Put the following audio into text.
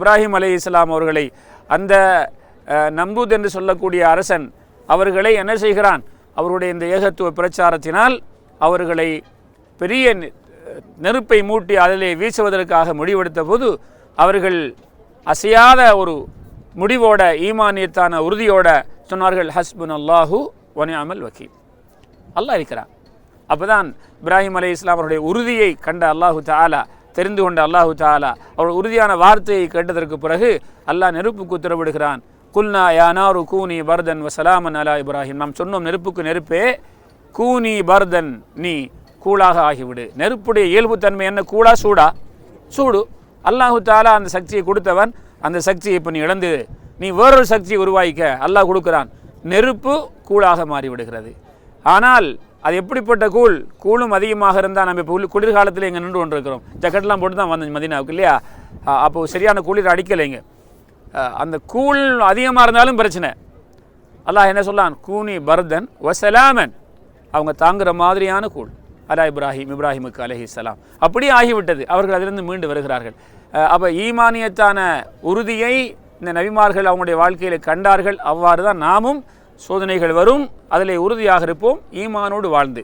இப்ராஹிம் அலை இஸ்லாம் அவர்களை அந்த நம்பூத் என்று சொல்லக்கூடிய அரசன் அவர்களை என்ன செய்கிறான்? அவருடைய இந்த ஏகத்துவ பிரச்சாரத்தினால் அவர்களை பெரிய நெ- நெருப்பை மூட்டி அதிலே வீசுவதற்காக முடிவெடுத்த போது அவர்கள் அசையாத ஒரு முடிவோட ஈமானியத்தான உறுதியோட சொன்னார்கள் ஹஸ்புன் அல்லாஹு ஒனியாமல் வக்கீல் அல்லாஹ் இருக்கிறான். அப்போதான் இப்ராஹிம் அலி இஸ்லாம் அவருடைய உறுதியை கண்ட அல்லாஹு தாலா தெரிந்து கொண்ட அல்லாஹு தாலா அவர் உறுதியான வார்த்தையை கேட்டதற்கு பிறகு அல்லாஹ் நெருப்புக்கு உத்தரவிடுகிறான். குல்னா யானாரு கூனி பர்தன் வசலாமன் அலா இப்ராஹிம். நாம் சொன்னோம் நெருப்புக்கு நெருப்பே கூனி பர்தன் நீ கூழாக ஆகிவிடு. நெருப்புடைய இயல்புத்தன்மை என்ன? கூடா சூடா? சூடு. அல்லாஹு தாலா அந்த சக்தியை கொடுத்தவன் அந்த சக்தியை இப்போ நீ இழந்து நீ வேறொரு சக்தியை உருவாக்கிக்க அல்லாஹ் கொடுக்குறான். நெருப்பு கூழாக மாறிவிடுகிறது. ஆனால் அது எப்படிப்பட்ட கூழ்? கூழும் அதிகமாக இருந்தால் நம்ம இப்போ உள்ள- குளிர்காலத்தில் இங்கே நின்று கொண்டிருக்கிறோம். ஜக்கெட்லாம் போட்டு தான் வந்தோம் மதினாவுக்கு இல்லையா? அப்போது அப்போ சரியான குளிர் அடிக்கலைங்க அந்த கூழ் அதிகமாக இருந்தாலும் பிரச்சனை. அல்லாஹ் என்ன சொல்லான்? கூனி பர்தன் வசலாமன் அவங்க தாங்குகிற மாதிரியான கூழ். அலா இப்ராஹிம் இப்ராஹிமுக்கு இஸ்லாம் அப்படியே ஆகிவிட்டது. அவர்கள் அதிலிருந்து மீண்டு வருகிறார்கள். அப்போ ஈமானியத்தான உறுதியை இந்த நபிமார்கள் அவங்களுடைய வாழ்க்கையில் கண்டார்கள். அவ்வாறு தான் நாமும் சோதனைகள் வரும் அதில் உறுதியாக இருப்போம் ஈமானோடு வாழ்ந்து.